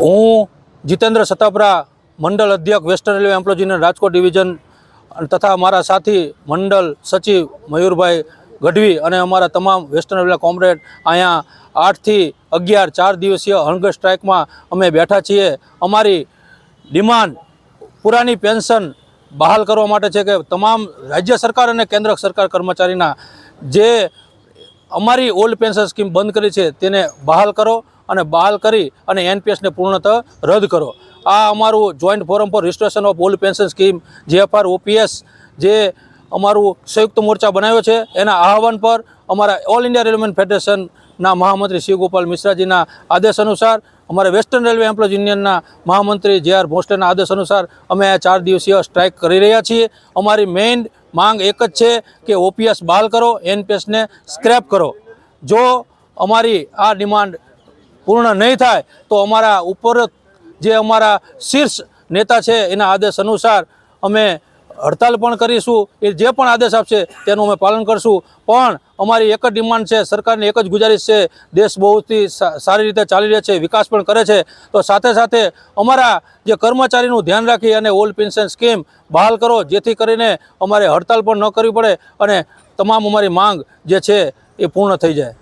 હું જીતેન્દ્ર સતાપરા મંડળ અધ્યક્ષ western railway employ Rajkot division તથા મારા સાથી મંડળ સચિવ મયુરભાઈ ગઢવી અને અમારા તમામ વેસ્ટર્ન રેલવે કોમ્રેડ અહીંયા આઠથી અગિયાર, ચાર દિવસીય હંગર સ્ટ્રાઇકમાં અમે બેઠા છીએ. અમારી ડિમાન્ડ પુરાની પેન્શન બહાલ કરવા માટે છે કે તમામ રાજ્ય સરકાર અને કેન્દ્ર સરકાર કર્મચારીના જે અમારી ઓલ્ડ પેન્શન સ્કીમ બંધ કરી છે, તેને બહાલ કરો અને બહાલ કરી અને એનપીએસને પૂર્ણતઃ રદ કરો. આ અમારું joint forum for restoration of old pension scheme JFR OPS જે અમારું સંયુક્ત મોરચા બનાવ્યો છે, એના આહવાન પર અમારા ઓલ ઇન્ડિયા રેલવેમેન ફેડરેશનના મહામંત્રી શિવગોપાલ મિશ્રાજીના આદેશ અનુસાર, અમારા વેસ્ટર્ન રેલવે એમ્પ્લોય યુનિયનના મહામંત્રી જે આર ભોસલેના આદેશ અનુસાર, અમે આ ચાર દિવસીય સ્ટ્રાઇક કરી રહ્યા છીએ. અમારી મેઇન માંગ એક જ છે કે ઓપીએસ બહાલ કરો, એનપીએસને સ્ક્રેપ કરો. જો અમારી આ ડિમાન્ડ પૂર્ણ નહીં થાય, તો અમારા ઉપર જે અમારા શીર્ષ નેતા છે, એના આદેશ અનુસાર અમે હડતાલ પણ કરીશું. એ જે પણ આદેશ આપશે તેનું અમે પાલન કરશું. પણ અમારી એક જ ડિમાન્ડ છે, સરકારની એક જ ગુજારિશ છે. દેશ બહુથી સારી રીતે ચાલી રહ્યો છે, વિકાસ પણ કરે છે. તો સાથે સાથે અમારા જે કર્મચારીનું ધ્યાન રાખી અને ઓલ્ડ પેન્શન સ્કીમ બહાલ કરો, જેથી કરીને અમારે હડતાલ પણ ન કરવી પડે અને તમામ અમારી માંગ જે છે એ પૂર્ણ થઈ જાય.